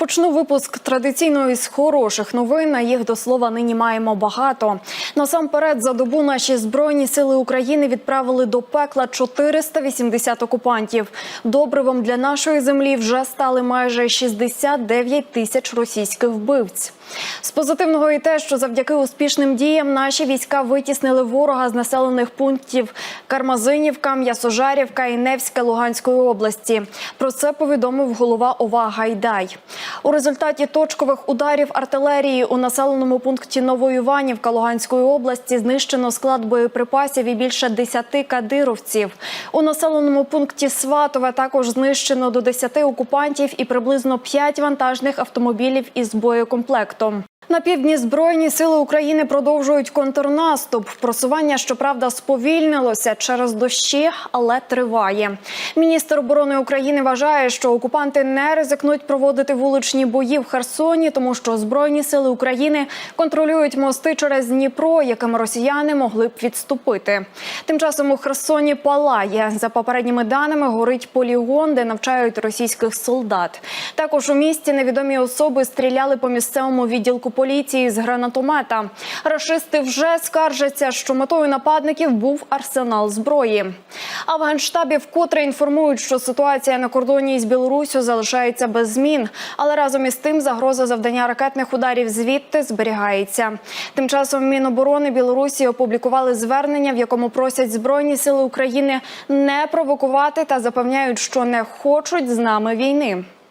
Почну випуск традиційно із хороших новин. А їх до слова нині маємо багато. Насамперед, за добу наші збройні сили України відправили до пекла 480 окупантів. Добривом для нашої землі вже стали майже 69 тисяч російських вбивць. З позитивного і те, що завдяки успішним діям наші війська витіснили ворога з населених пунктів Кармазинівка, М'ясожарівка і Невська Луганської області. Про це повідомив голова ОВА Гайдай. У результаті точкових ударів артилерії у населеному пункті Новоіванівка Луганської області знищено склад боєприпасів і більше 10 кадировців. У населеному пункті Сватове також знищено до 10 окупантів і приблизно 5 вантажних автомобілів із боєкомплектом. На півдні збройні сили України продовжують контрнаступ. Просування, щоправда, сповільнилося через дощі, але триває. Міністр оборони України вважає, що окупанти не ризикнуть проводити вуличні бої в Херсоні, тому що збройні сили України контролюють мости через Дніпро, якими росіяни могли б відступити. Тим часом у Херсоні палає. За попередніми даними горить полігон, де навчають російських солдат. Також у місті невідомі особи стріляли по місцевому відділку поліції з гранатомета. Рашисти вже скаржаться, що метою нападників був арсенал зброї. А в генштабі вкотре інформують, що ситуація на кордоні з Білоруссю залишається без змін, але разом із тим загроза завдання ракетних ударів звідти зберігається. Тим часом Міноборони Білорусі опублікували звернення, в якому просять збройні сили України не провокувати та запевняють, що не хочуть з нами війни.